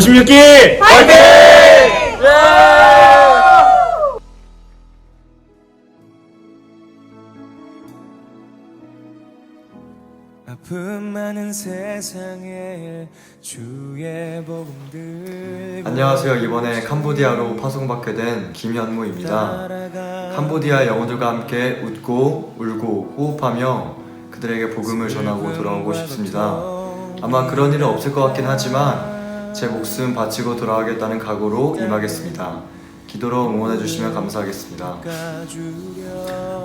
56기 아픔 많은 세상에 주의 복음 들 안녕하세요. 이번에 캄보디아로 파송받게 된 김현무입니다. 캄보디아 영혼들과 함께 웃고 울고 호흡하며 그들에게 복음을 전하고 돌아오고 싶습니다. 아마 그런 일은 없을 것 같긴 하지만 제 목숨 바치고 돌아가겠다는 각오로 임하겠습니다. 기도로 응원해 주시면 감사하겠습니다.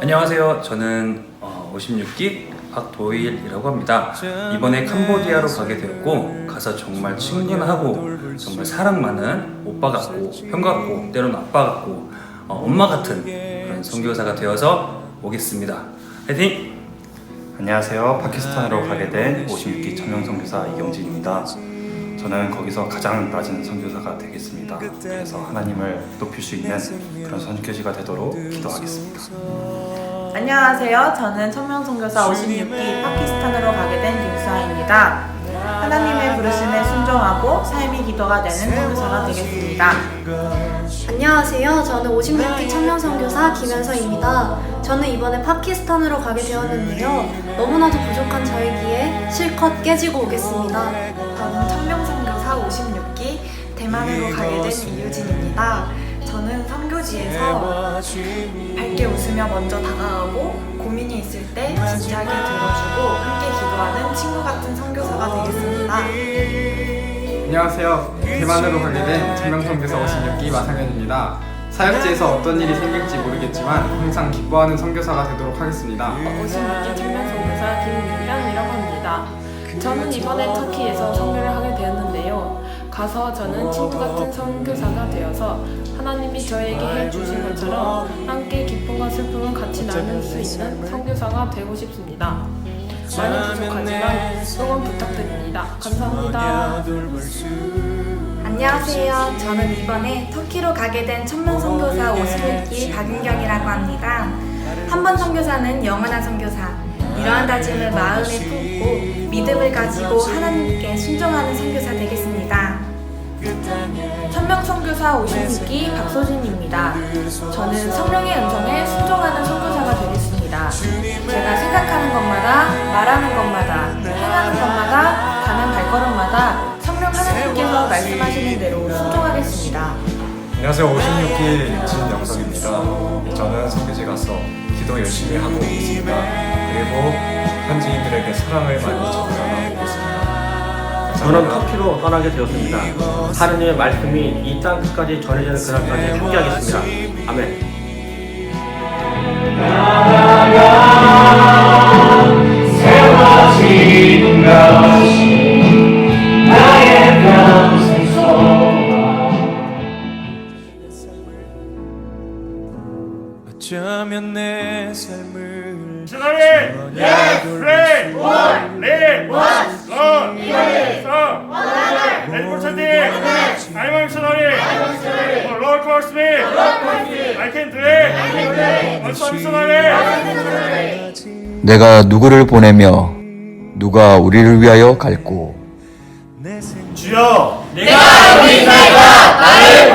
안녕하세요. 저는 어, 56기 박도일이라고 합니다. 이번에 캄보디아로 가게 되었고 가서 정말 친근하고 정말 사랑 많은 오빠 같고 형 같고 때로는 아빠 같고 어, 엄마 같은 그런 선교사가 되어서 오겠습니다. 화이팅! 안녕하세요. 파키스탄으로 가게 된 56기 청년 선교사 이경진입니다. 저는 거기서 가장 낮은 선교사가 되겠습니다. 그래서 하나님을 높일 수 있는 그런 선교지가 되도록 기도하겠습니다. 안녕하세요. 저는 천명선교사 56기 파키스탄으로 가게 된 김수아입니다. 하나님의 부르심에 순종하고 삶이 기도가 되는 선교사가 되겠습니다. 안녕하세요. 저는 56기 청년 선교사 김현서입니다. 저는 이번에 파키스탄으로 가게 되었는데요. 너무나도 부족한 저에게 실컷 깨지고 오겠습니다. 저는 천명선교사 56기 대만으로 가게 된 이유진입니다. 저는 선교지에서 밝게 웃으며 먼저 다가가고 고민이 있을 때 진지하게 들어주고 함께 기도하는 친구 같은 선교사가 되겠습니다. 안녕하세요. 대만으로 가게 된 천명선교사 56기 마상현입니다. 사역지에서 어떤 일이 생길지 모르겠지만 항상 기뻐하는 선교사가 되도록 하겠습니다. 56기 청년 선교사 김윤경이라고 합니다. 저는 이번에 터키에서 선교를 하게 되었는데요. 가서 저는 친구 같은 선교사가 되어서 하나님이 저에게 해주신 것처럼 함께 기쁨과 슬픔을 같이 나눌 수 있는 선교사가 되고 싶습니다. 많이 부족하지만 응원 부탁드립니다. 감사합니다. 안녕하세요. 저는 이번에 터키로 가게 된 천명 선교사 56기 박윤경이라고 합니다. 한 번 선교사는 영원한 선교사. 이러한 다짐을 마음에 품고 믿음을 가지고 하나님께 순종하는 선교사 되겠습니다. 천명선교사 56기 박소진입니다. 저는 성령의 음성에 순종하는 선교사가 되겠습니다. 제가 생각하는 것마다, 말하는 것마다, 행하는 것마다, 가는 발걸음마다 성령 하나님께서 말씀하시는 대로 순종하겠습니다. 안녕하세요. 56기 진영석입니다. 저는 선교지 가서 기도 열심히 하고 있습니다. 그리고 현지인들에게 사랑을 많이 전하고 있습니다. 저는 터키로 떠나게 되었습니다. 하느님의 말씀이 이 땅 끝까지 전해지는 그날까지 함께하겠습니다. 아멘. 어쩌면 내 삶을 미셔너리 예 프레이 원리 원 이번에 서 레드불 차디 아이마 미셔너리 롤 코스 미 I can do it 원서 미셔너리 내가 누구를 보내며 누가 우리를 위하여 갈고. 주여 내가 우리 나이가 나를